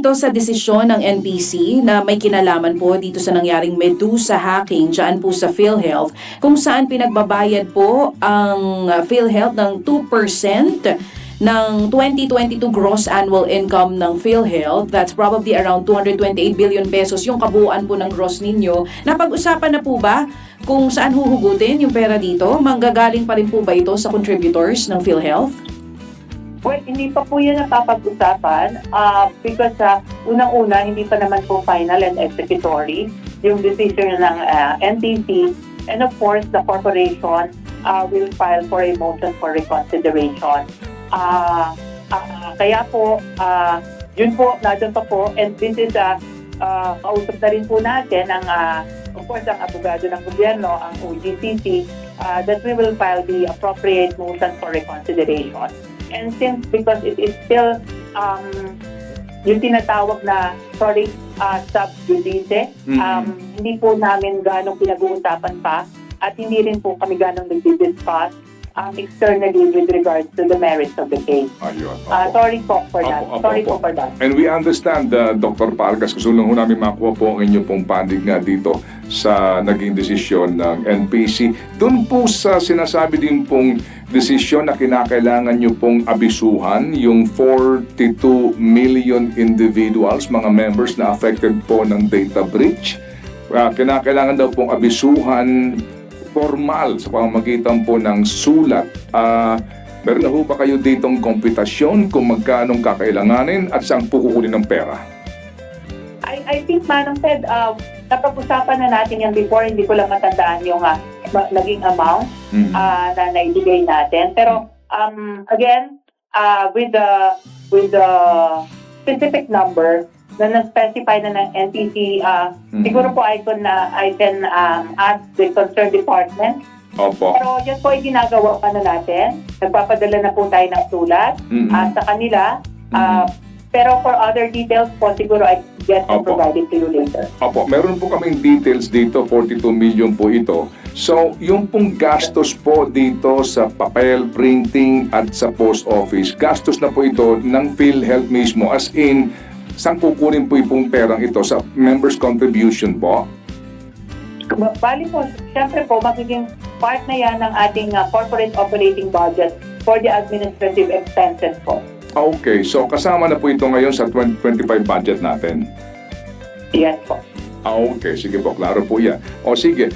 dito sa desisyon ng NPC na may kinalaman po dito sa nangyaring Medusa hacking dyan po sa PhilHealth kung saan pinagbabayad po ang uh, PhilHealth ng 2% ng 2022 gross annual income ng PhilHealth. That's probably around 228 billion pesos yung kabuuan po ng gross ninyo. Napag-usapan na po ba kung saan huhugutin yung pera dito? Manggagaling pa rin po ba ito sa contributors ng PhilHealth? Well, hindi pa po yan napapag-usapan uh, because uh, unang-una, hindi pa naman po final and executory yung decision ng uh, NTC. And of course, the corporation uh, will file for a motion for reconsideration. Uh, uh, kaya po, uh, yun po, nandun pa po. And this is, uh, uh, kausap na rin po natin ang, uh, of course, ang abogado ng gobyerno, ang OGCC, uh, that we will file the appropriate motion for reconsideration. And since because it is still um, yung tinatawag na sorry uh, sub judice, um, hindi po namin ganong pinag-uusapan pa at hindi rin po kami ganong nag-discuss um, externally with regards to the merits of the case. Ayun. Uh, opo. sorry po for that. Opo, opo, sorry opo. po for that. And we understand, uh, Dr. Pargas, gusto lang ho namin makuha po ang inyo pong pandig nga dito sa naging desisyon ng NPC. Doon po sa sinasabi din pong desisyon na kinakailangan nyo pong abisuhan yung 42 million individuals, mga members na affected po ng data breach. Uh, kinakailangan daw pong abisuhan formal sa pamamagitan po ng sulat. Ah, meron na ho ba kayo ditong komputasyon kung magkano kakailanganin at saan po kukunin ng pera? I, I think Manong said, uh, napag-usapan na natin yan before, hindi ko lang matandaan yung uh, naging amount. Mhm. uh, na naibigay natin. Pero um, again, uh, with the with the specific number na na-specify na ng NTC, uh, Mhm. siguro po I can, uh, I can um, ask the concerned department. Opo. Pero yan po ay ginagawa pa na natin. Nagpapadala na po tayo ng sulat Mhm. uh, sa kanila. Uh, Pero for other details po, siguro I get to Opo. provide it to you later. Opo, meron po kaming details dito, 42 million po ito. So, yung pong gastos po dito sa papel, printing at sa post office, gastos na po ito ng PhilHealth mismo as in saan kukunin po yung perang ito sa members contribution po? Bali po, siyempre po, magiging part na yan ng ating uh, corporate operating budget for the administrative expenses po. Okay, so kasama na po ito ngayon sa 2025 budget natin. Yes po. Ah, Okay, sige po, klaro po yan. O sige,